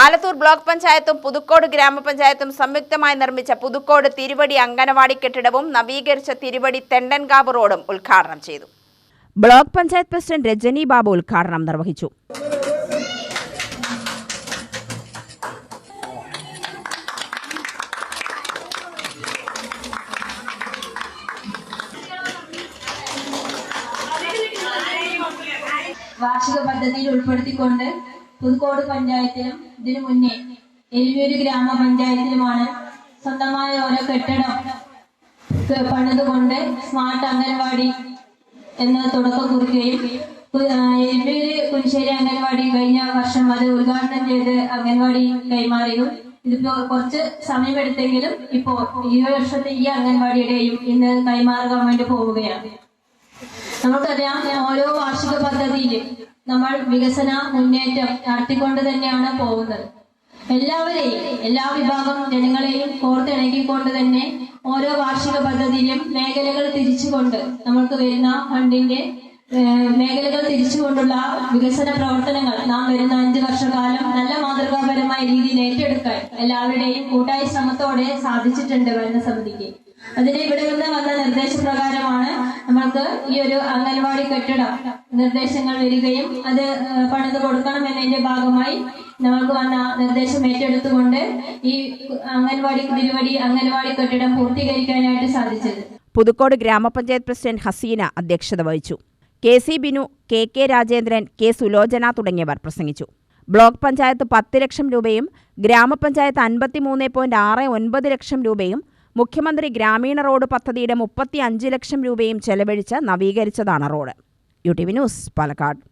Alathur block പഞ്ചായത്തും പുതുക്കോട് ഗ്രാമപഞ്ചായത്തും സംയുക്തമായി നിർമ്മിച്ച പുതുക്കോട് തിരുവടി അംഗനവാടി കെട്ടിടവും നവീകരിച്ച തിരുവടി തെണ്ടൻകാവ് റോഡും ഉദ്ഘാടനം ചെയ്തു. ബ്ലോക്ക് പഞ്ചായത്ത് പ്രസിഡന്റ് രജനി ബാബു ഉദ്ഘാടനം നിർവഹിച്ചു. വാർഷിക പദ്ധതിയിൽ ഉൾപ്പെടുത്തിക്കൊണ്ട് പുതുക്കോട് പഞ്ചായത്തിലും ഇതിനു മുന്നേ എലിയൂര് ഗ്രാമപഞ്ചായത്തിലുമാണ് സ്വന്തമായ ഓരോ കെട്ടിടം പണിതുകൊണ്ട് സ്മാർട്ട് അംഗൻവാടി എന്ന് തുടക്കം കുറിക്കുകയും പു- കുരിശ്ശേരി അംഗൻവാടി കഴിഞ്ഞ വർഷം അത് ഉദ്ഘാടനം ചെയ്ത് അംഗൻവാടി കൈമാറിയും ഇതിപ്പോ കുറച്ച് സമയമെടുത്തെങ്കിലും ഇപ്പോ ഈ വർഷത്തെ ഈ അംഗൻവാടിയുടെയും ഇന്ന് കൈമാറുക വേണ്ടി പോവുകയാണ്. നമുക്കറിയാം ഓരോ വാർഷിക പദ്ധതിയിലും നമ്മൾ വികസന മുന്നേറ്റം നടത്തിക്കൊണ്ട് തന്നെയാണ് പോകുന്നത്. എല്ലാവരെയും എല്ലാ വിഭാഗം ജനങ്ങളെയും കോർത്തിണക്കിക്കൊണ്ട് തന്നെ ഓരോ വാർഷിക പദ്ധതിയിലും മേഖലകൾ തിരിച്ചുകൊണ്ട് നമുക്ക് വരുന്ന ഫണ്ടിന്റെ മേഖലകൾ തിരിച്ചുകൊണ്ടുള്ള വികസന പ്രവർത്തനങ്ങൾ നാം വരുന്ന അഞ്ചു വർഷക്കാലം നല്ല മാതൃകാപരമായ രീതിയിൽ ഏറ്റെടുക്കാൻ എല്ലാവരുടെയും കൂട്ടായ ശ്രമത്തോടെ സാധിച്ചിട്ടുണ്ട് ഭരണസമിതിക്ക്. അതിന് ഇവിടെ നിന്ന് വന്ന നിർദ്ദേശപ്രകാരമാണ് നമ്മൾക്ക് ഈ ഒരു അംഗൻവാടി കെട്ടിടം നിർദ്ദേശങ്ങൾ വരികയും അത് പണിത് കൊടുക്കണം എന്നതിന്റെ ഭാഗമായി നമ്മൾക്ക് വന്ന നിർദ്ദേശം ഏറ്റെടുത്തുകൊണ്ട് ഈ അംഗൻവാടി തിരുവടി അംഗൻവാടി കെട്ടിടം പൂർത്തീകരിക്കാനായിട്ട് സാധിച്ചത്. പുതുക്കോട് ഗ്രാമപഞ്ചായത്ത് പ്രസിഡന്റ് ഹസീന അധ്യക്ഷത വഹിച്ചു. K C Binu K K Rajendran K Sulochana തുടങ്ങിയവർ പ്രസംഗിച്ചു. ബ്ലോക്ക് പഞ്ചായത്ത് പത്ത് ലക്ഷം രൂപയും ഗ്രാമപഞ്ചായത്ത് അൻപത്തിമൂന്ന് പോയിന്റ് ആറ് ഒൻപത് ലക്ഷം രൂപയും മുഖ്യമന്ത്രി ഗ്രാമീണ റോഡ് പദ്ധതിയുടെ മുപ്പത്തി ലക്ഷം രൂപയും ചെലവഴിച്ച് നവീകരിച്ചതാണ് road. U T V news Palakkad.